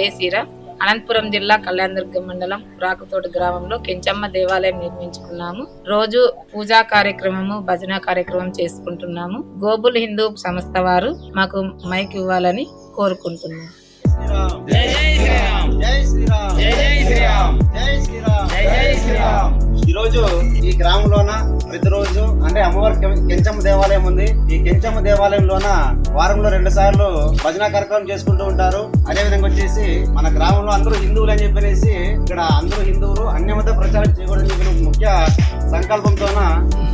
జై అనంతపురం జిల్లా కళ్యాణదుర్గం మండలం రాకతోటి గ్రామంలో కెంచమ్మ దేవాలయం నిర్మించుకున్నాము. రోజు పూజా కార్యక్రమము భజన కార్యక్రమం చేసుకుంటున్నాము. గోబుల్ హిందూ సంస్థ వారు మాకు మైక్ ఇవ్వాలని కోరుకుంటున్నాము. ఈరోజు ఈ గ్రామంలోన ప్రతిరోజు అంటే అమ్మవారి కెంచమ్మ దేవాలయం ఉంది. ఈ కెంచమ్మ దేవాలయంలోన వారంలో రెండు సార్లు భజన కార్యక్రమం చేసుకుంటూ ఉంటారు. అదే విధంగా వచ్చేసి మన గ్రామంలో అందరూ హిందువులు అని చెప్పేసి ఇక్కడ అందరూ హిందువులు అన్యమత ప్రచారం చేయకూడదని చెప్పిన ముఖ్య సంకల్పంతోన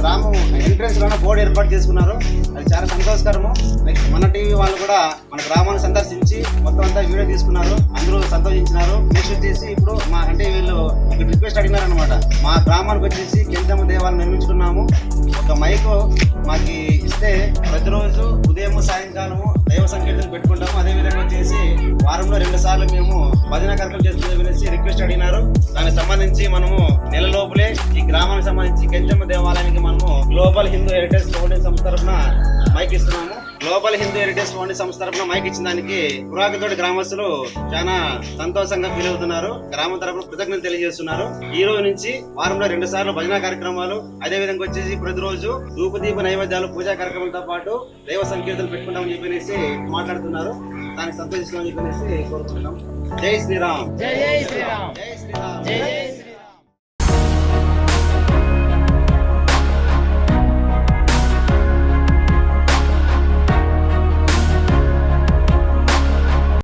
గ్రామం ఎంట్రెన్స్ లోన బోర్డు ఏర్పాటు చేసుకున్నారు. అది చాలా సంతోషకరము. నెక్స్ట్ మన టీవీ వాళ్ళు కూడా మన గ్రామాన్ని సందర్శించి మొత్తం అంతా వీడియో తీసుకున్నారు. అందరూ సంతోషించినారు. నెక్స్ట్ వచ్చేసి ఇప్పుడు మా అంటే రిక్వెస్ట్ అడిగినారనమాట మా గ్రామానికి వచ్చేసి కెంచమ్మ దేవాలయం నిర్మించుకున్నాము. ఒక మైక్ మాకు ఇస్తే ప్రతిరోజు ఉదయం సాయంకాలము దైవ సంకీర్తన పెట్టుకుంటాము. అదే విధంగా వచ్చేసి వారంలో రెండు సార్లు మేము భజన కార్యక్రమం చేసుకునే రిక్వెస్ట్ అడిగినారు. దానికి సంబంధించి మనము నెల లోపలే ఈ గ్రామానికి సంబంధించి కెంచమ్మ దేవాలయానికి మనము గ్లోబల్ హిందూ హెరిటేజ్ ఫౌండేషన్ సంస్థ తరఫున మైక్ ఇస్తున్నాము గ్లోబల్ హిందూ హెరిటేజ్ ఫౌండేషన్ సంస్థ తరఫున మైక్ ఇచ్చిన దానికి పురాకతోటి గ్రామస్తులు చాలా సంతోషంగా ఫీల్ అవుతున్నారు. గ్రామం తరఫున కృతజ్ఞతలు తెలియజేస్తున్నారు. ఈ రోజు నుంచి వారంలో రెండు సార్లు భజన కార్యక్రమాలు అదే విధంగా వచ్చేసి ప్రతిరోజు ధూపదీప నైవేద్యాలు పూజా కార్యక్రమాలతో పాటు దైవ సంకీర్తనలు పెట్టుకుంటామని చెప్పనేసి మాట్లాడుతున్నారు. దానికి సంతోషిస్తామని చెప్పనేసి కోరుకుంటున్నాం. జై శ్రీరామ్. జై జై శ్రీరామ్. జై శ్రీరామ్.